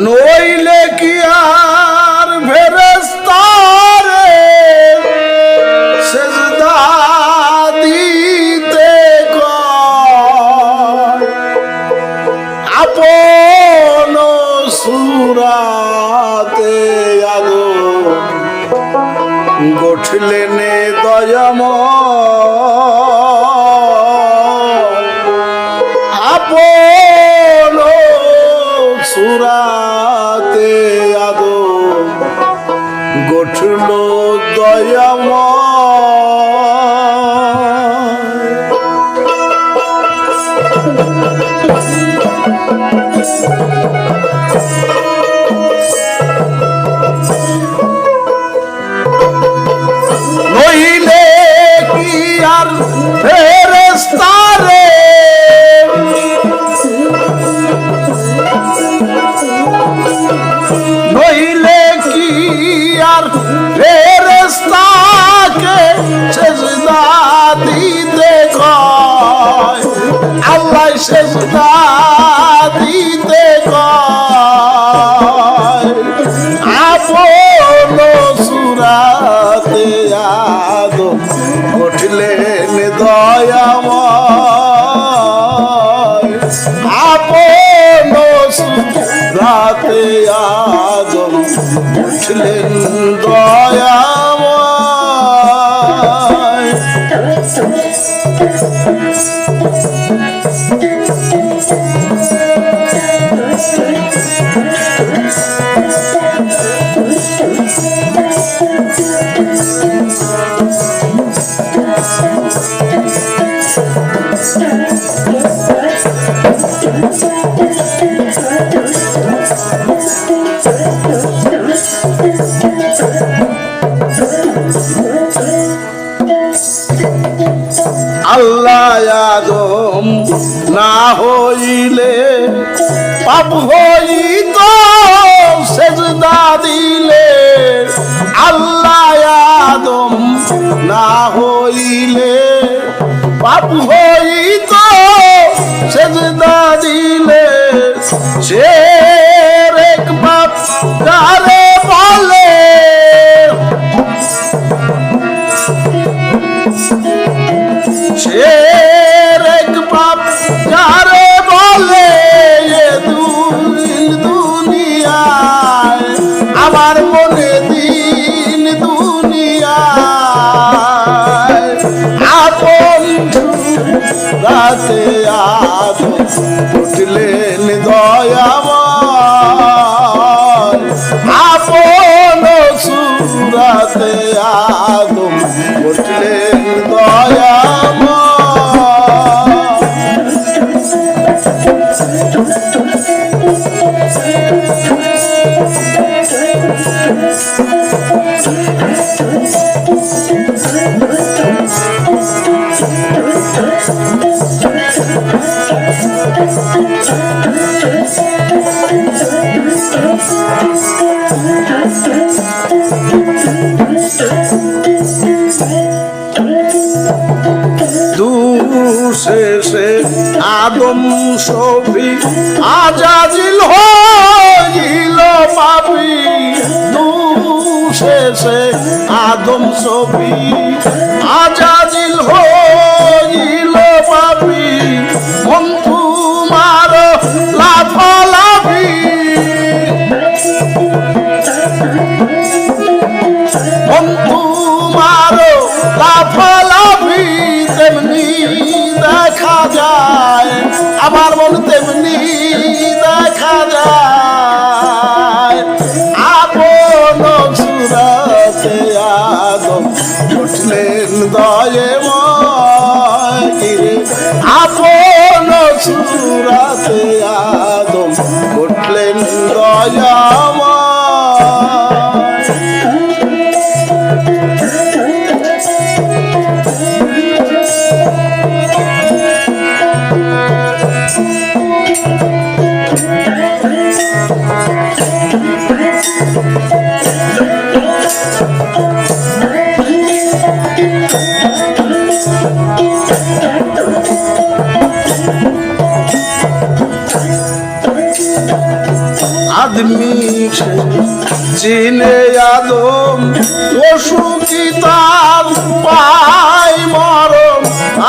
নইলে কি আর ফেরেস্তারে সেজদা দিতে আপন সুরাতে আগো গঠলেন দয়াম নইলে কি আর ফেরেস্তারে আপন আগম উঠলেন দয়াময়। না হইলে পাপ হইত, সেজদা দিলে আল্লাহ আদম না হইলে পাপ হইত, সেজদা দিলে সে উঠলেন দয়াময় আপন সুরাতে আদম উঠলেন দয়াময় দুশেষে আদম সফি আজাজিল হইল পাপি। দুশেষে আদম সফি আজাজিল হইল পাপি। মন আমার মন তেমনি দেখা যায়। আপন সুরাতে আদম উঠলেন দয়ে মিরে আপন সুরাতে আদম উঠলেন দয়াময় আদমি। চিনে আদম অসুখী তার পাই মরম।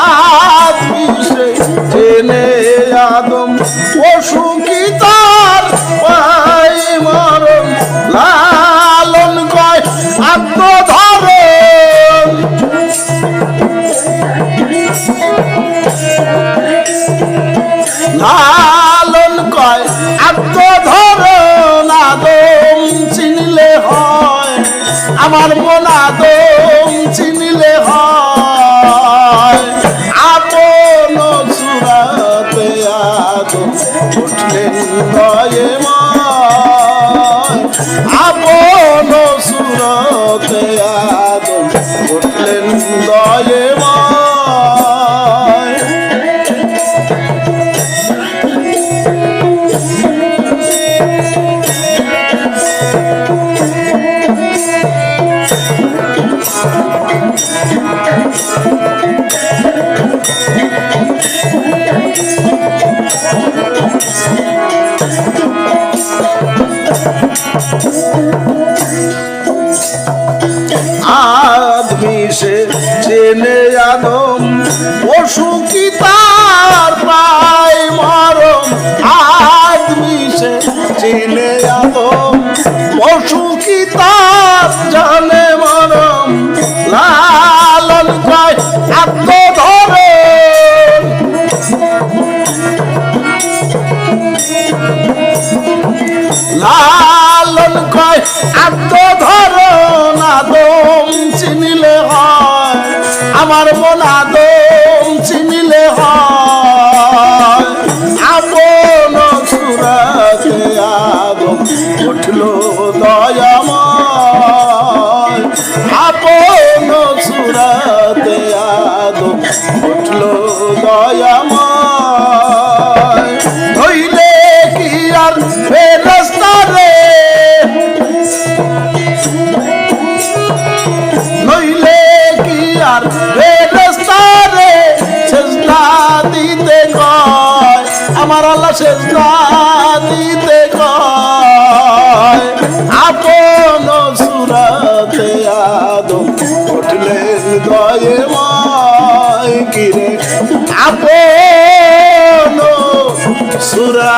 আদমি সে Alam. Yeah. শেষ না দিতে আপন সুরাতে আদম উঠলে দয়ে মায় কিরে আপন সুরা